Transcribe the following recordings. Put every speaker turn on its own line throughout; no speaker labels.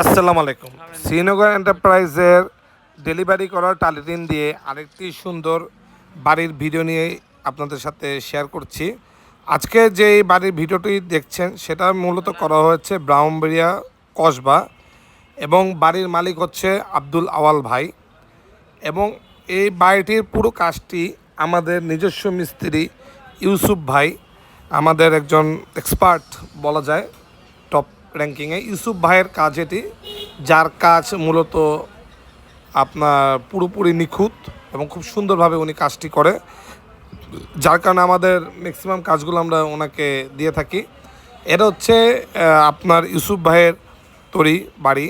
আসসালামু আলাইকুম। শ্রীনগর এন্টারপ্রাইজের ডেলিভারি করার টালিটিন দিয়ে আরেকটি সুন্দর বাড়ির ভিডিও নিয়ে আপনাদের সাথে শেয়ার করছি। আজকে যে বাড়ির ভিডিওটি দেখছেন, সেটা মূলত করা হয়েছে ব্রাহ্মণবাড়িয়া কসবা এবং বাড়ির মালিক হচ্ছে আব্দুল আওয়াল ভাই। এবং এই বাড়িটির পুরো কাজটি আমাদের নিজস্ব মিস্ত্রি ইউসুফ ভাই, আমাদের একজন এক্সপার্ট বলা যায়। র্যাঙ্কিংয়ে ইউসুফ ভাইয়ের কাজ এটি, যার কাজ মূলত আপনার পুরোপুরি নিখুঁত এবং খুব সুন্দরভাবে উনি কাজটি করে। যার কারণে আমাদের ম্যাক্সিমাম কাজগুলো আমরা ওনাকে দিয়ে থাকি। এটা হচ্ছে আপনার ইউসুফ ভাইয়ের তৈরি, বাড়ি।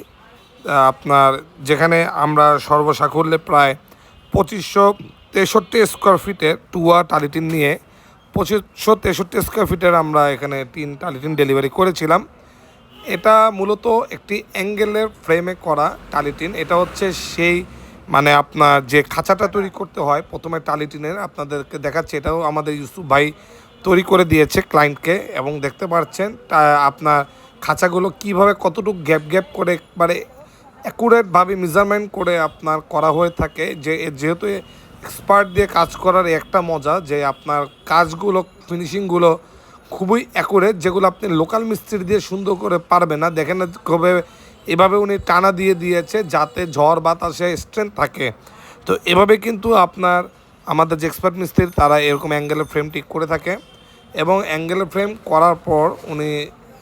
আপনার যেখানে আমরা সর্বসাকুল্যে প্রায় পঁচিশশো তেষট্টি স্কোয়ার ফিটের টুয়া টালিটিন নিয়ে পঁচিশশো তেষট্টি স্কোয়ার ফিটের আমরা এখানে তিন টালিটিন ডেলিভারি করেছিলাম। এটা মূলত একটি অ্যাঙ্গেলের ফ্রেমে করা টালিটিন এটা হচ্ছে সেই মানে আপনার যে খাঁচাটা তৈরি করতে হয়, প্রথমে টালিটিনের আপনাদেরকে দেখাচ্ছে। এটাও আমাদের ইউসুফ ভাই তৈরি করে দিয়েছে ক্লায়েন্টকে এবং দেখতে পাচ্ছেন, তা আপনার খাঁচাগুলো কীভাবে কতটুকু গ্যাপ গ্যাপ করে একবারে অ্যাকুরেটভাবে মেজারমেন্ট করে আপনার করা হয়ে থাকে। যে যেহেতু এক্সপার্ট দিয়ে কাজ করার একটা মজা যে আপনার কাজগুলো ফিনিশিংগুলো খুবই অ্যাকুরেট যেগুলো আপনি লোকাল মিস্ত্রি দিয়ে সুন্দর করে পারবে না। দেখেন কবে এভাবে উনি টানা দিয়ে দিয়েছে যাতে ঝড় বাতাসে স্ট্রেংথ থাকে। তো এভাবে কিন্তু আপনার, আমাদের যে এক্সপার্ট মিস্ত্রি, তারা এরকম অ্যাঙ্গেলের ফ্রেম ঠিক করে থাকে। এবং অ্যাঙ্গেলের ফ্রেম করার পর উনি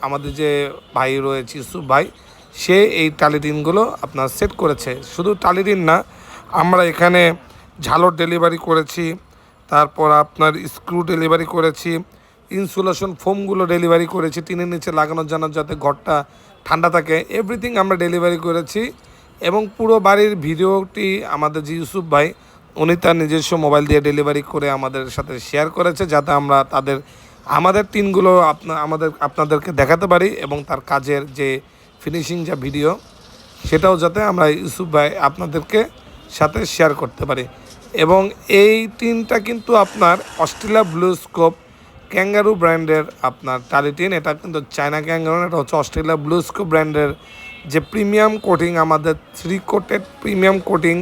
আমাদের যে ভাই রয়েছে, ইউসুফ ভাই, সে এই টালিটিনগুলো আপনার সেট করেছে। শুধু টালিটিন না, আমরা এখানে ঝালর ডেলিভারি করেছি, তারপর আপনার স্ক্রু ডেলিভারি করেছি ইনসুলেশন ফোমগুলো ডেলিভারি করেছি, টিনের নিচে লাগানোর জন্য যাতে ঘরটা ঠান্ডা থাকে। এভরিথিং আমরা ডেলিভারি করেছি এবং পুরো বাড়ির ভিডিওটি আমাদের যে ইউসুফ ভাই, উনি তার নিজস্ব মোবাইল দিয়ে ডেলিভারি করে আমাদের সাথে শেয়ার করেছে যাতে আমরা তাদের, আমাদের টিনগুলো আপনা, আমাদের, আপনাদেরকে দেখাতে পারি এবং তার কাজের যে ফিনিশিং যা ভিডিও সেটাও যাতে আমরা ইউসুফ ভাই আপনাদেরকে সাথে শেয়ার করতে পারি। এবং এই টিনটা কিন্তু আপনার অস্ট্রেলিয়া ব্লু স্কোপ ক্যাঙ্গারু ব্র্যান্ডের আপনার টালিটিন এটা কিন্তু চায়না ক্যাঙ্গারু এটা হচ্ছে অস্ট্রেলিয়া ব্লুস্কো ব্র্যান্ডের যে প্রিমিয়াম কোটিং আমাদের three coated premium coating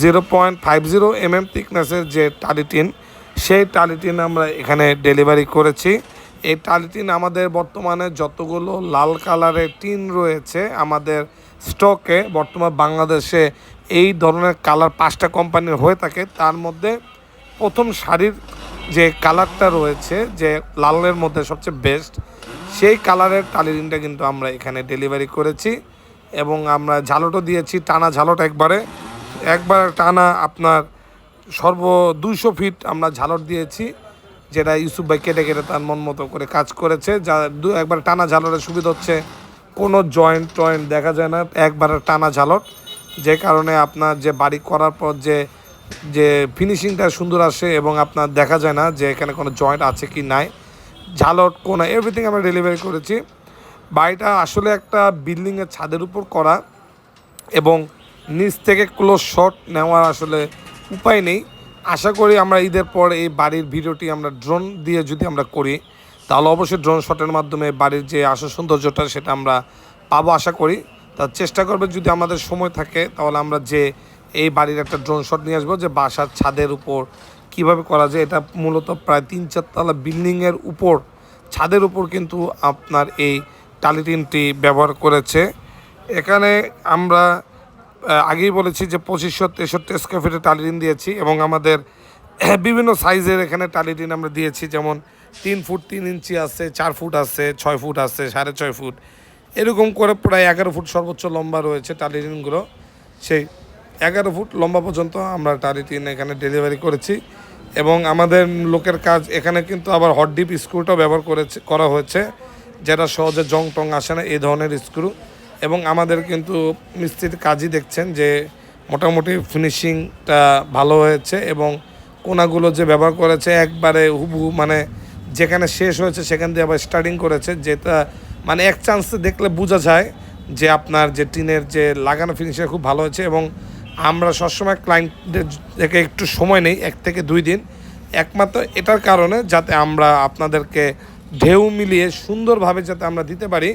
zero point five zero M M থিকনেসের যে টালিটিন সেই টালিটিন আমরা এখানে ডেলিভারি করেছি। এই টালিটিন আমাদের বর্তমানে যতগুলো লাল কালারের টিন রয়েছে আমাদের স্টকে বর্তমান বাংলাদেশে এই ধরনের কালার পাঁচটা কোম্পানির হয়ে থাকে। তার মধ্যে প্রথম শাড়ির যে কালারটা রয়েছে, যে লালের মধ্যে সবচেয়ে বেস্ট সেই কালারের টালিরিনটা কিন্তু আমরা এখানে ডেলিভারি করেছি এবং আমরা ঝালটও দিয়েছি, টানা ঝালট একবারে। একবার টানা আপনার সর্ব দুশো ফিট আমরা ঝালট দিয়েছি, যেটা ইউসুফ ভাই কেটে কেটে তার মন মতো করে কাজ করেছে। যা দু, একবার টানা ঝালরের সুবিধা হচ্ছে, কোনো জয়েন্ট টয়েন্ট দেখা যায় না, একবার টানা ঝালট। যে কারণে আপনার যে বাড়ি করার পর যে যে ফিনিশিংটা সুন্দর আসে এবং আপনার দেখা যায় না যে এখানে কোনো জয়েন্ট আছে কি নাই, ঝালট, কোনা এভরিথিং আমরা ডেলিভারি করেছি। বাড়িটা আসলে একটা বিল্ডিংয়ের ছাদের উপর করা এবং নিচ থেকে ক্লোজ শট নেওয়ার আসলে উপায় নেই। আশা করি আমরা ঈদের পর এই বাড়ির ভিডিওটি আমরা ড্রোন দিয়ে যদি আমরা করি, তাহলে অবশ্যই ড্রোন শটের মাধ্যমে বাড়ির যে আসল সৌন্দর্যটা সেটা আমরা পাবো আশা করি। তার চেষ্টা করবে যদি আমাদের সময় থাকে, তাহলে আমরা যে এই বাড়ির একটা ড্রোন শট নিয়ে আসব যে বাসার ছাদের উপর কীভাবে করা যায়। এটা মূলত প্রায় তিন চারতলা বিল্ডিংয়ের উপর, ছাদের উপর কিন্তু আপনার এই টালিটিনটি ব্যবহার করেছে। এখানে আমরা আগেই বলেছি যে পঁচিশশো তেষট্টি স্কোয়ার ফিটের টালিটিন দিয়েছি এবং আমাদের বিভিন্ন সাইজের এখানে টালিটিন আমরা দিয়েছি। যেমন তিন ফুট তিন ইঞ্চি আছে, চার ফুট আছে, ছয় ফুট আছে, সাড়ে ছয় ফুট। এরকম করে প্রায় এগারো ফুট সর্বোচ্চ লম্বা রয়েছে টালিটিনগুলো সেই এগারো ফুট লম্বা পর্যন্ত আমরা টালিটিন এখানে ডেলিভারি করেছি এবং আমাদের লোকের কাজ এখানে কিন্তু আবার হট ডিপ স্ক্রুটাও ব্যবহার করেছে, করা হয়েছে, যেটা সহজে জং টং আসে না, এই ধরনের স্ক্রু এবং আমাদের কিন্তু মিস্ত্রির কাজই দেখছেন যে মোটামুটি ফিনিশিংটা ভালো হয়েছে এবং কোনাগুলো যে ব্যবহার করেছে, একবারে হুবহু মানে যেখানে শেষ হয়েছে সেখান দিয়ে আবার স্টার্টিং করেছে, যেটা মানে এক চান্স দেখলে বোঝা যায় যে আপনার যে টিনের যে লাগানো ফিনিশিং খুব ভালো হয়েছে এবং আমরা সবসময় ক্লায়েন্টদের থেকে একটু সময় নেই, এক থেকে দুই দিন। একমাত্র এটার কারণে যাতে আমরা আপনাদেরকে ঢেউ মিলিয়ে সুন্দরভাবে যাতে আমরা দিতে পারি,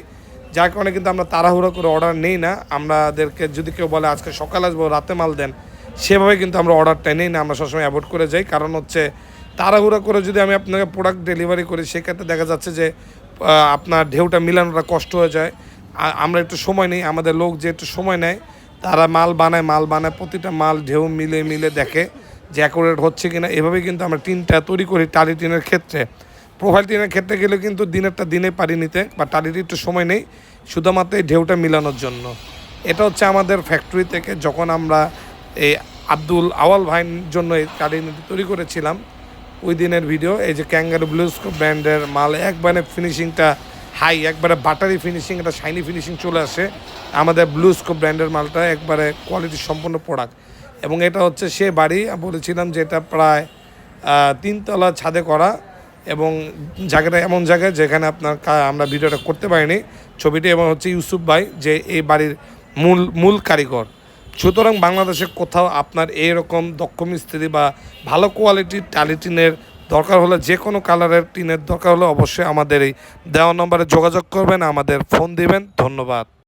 যার কারণে কিন্তু আমরা তাড়াহুড়ো করে অর্ডার নেই না। আমাদেরকে যদি কেউ বলে আজকে সকালে আসব, রাতে মাল দেন, সেভাবে কিন্তু আমরা অর্ডারটা নেই না, আমরা সবসময় অ্যাভয়েড করে যাই। কারণ হচ্ছে তাড়াহুড়ো করে যদি আমি আপনাকে প্রোডাক্ট ডেলিভারি করি, সেক্ষেত্রে দেখা যাচ্ছে যে আপনার ঢেউটা মিলানোটা কষ্ট হয়ে যায়। আমরা একটু সময় নেই, আমাদের লোক যে একটু সময় নেয় তারা মাল বানায় মাল বানায়, প্রতিটা মাল ঢেউ মিলে মিলে দেখে যে অ্যাকুরেট হচ্ছে কিনা। এভাবে কিন্তু আমরা টিনটা তৈরি করি টালি টিনের ক্ষেত্রে। প্রোফাইল টিনের ক্ষেত্রে গেলে কিন্তু দিনেরটা দিনে পারি নিতে বা টালির একটু সময় নেই, শুধুমাত্র এই ঢেউটা মিলানোর জন্য। এটা হচ্ছে আমাদের ফ্যাক্টরি থেকে যখন আমরা এই আব্দুল আওয়াল ভাইয়ের জন্য এই টালিটি তৈরি করেছিলাম, ওই দিনের ভিডিও এই যে ক্যাঙ্গারু ব্লুস্কোপ ব্র্যান্ডের মাল এক একবারে ফিনিশিংটা হাই, একবারে বাটারি ফিনিশিং একটা শাইনি ফিনিশিং চলে আসে। আমাদের ব্লু ব্লুস্কোপ ব্র্যান্ডের মালটা একবারে কোয়ালিটি সম্পন্ন প্রোডাক্ট এবং এটা হচ্ছে সে বাড়ি বলেছিলাম যে এটা প্রায় তিনতলা ছাদে করা। এবং জায়গাটা এমন জায়গায় যেখানে আপনার আমরা ভিডিওটা করতে পারিনি। ছবিটি এবং হচ্ছে ইউসুফ ভাই যে এই বাড়ির মূল মূল কারিগর। সুতরাং বাংলাদেশে কোথাও আপনার এরকম দক্ষ মিস্ত্রি বা ভালো কোয়ালিটির টালি টিনের দরকার হলে যে কোনো কালারের টিনের দরকার হলে অবশ্যই আমাদের এই দেওয়া নম্বরে যোগাযোগ করবেন, আমাদের ফোন দিবেন। ধন্যবাদ।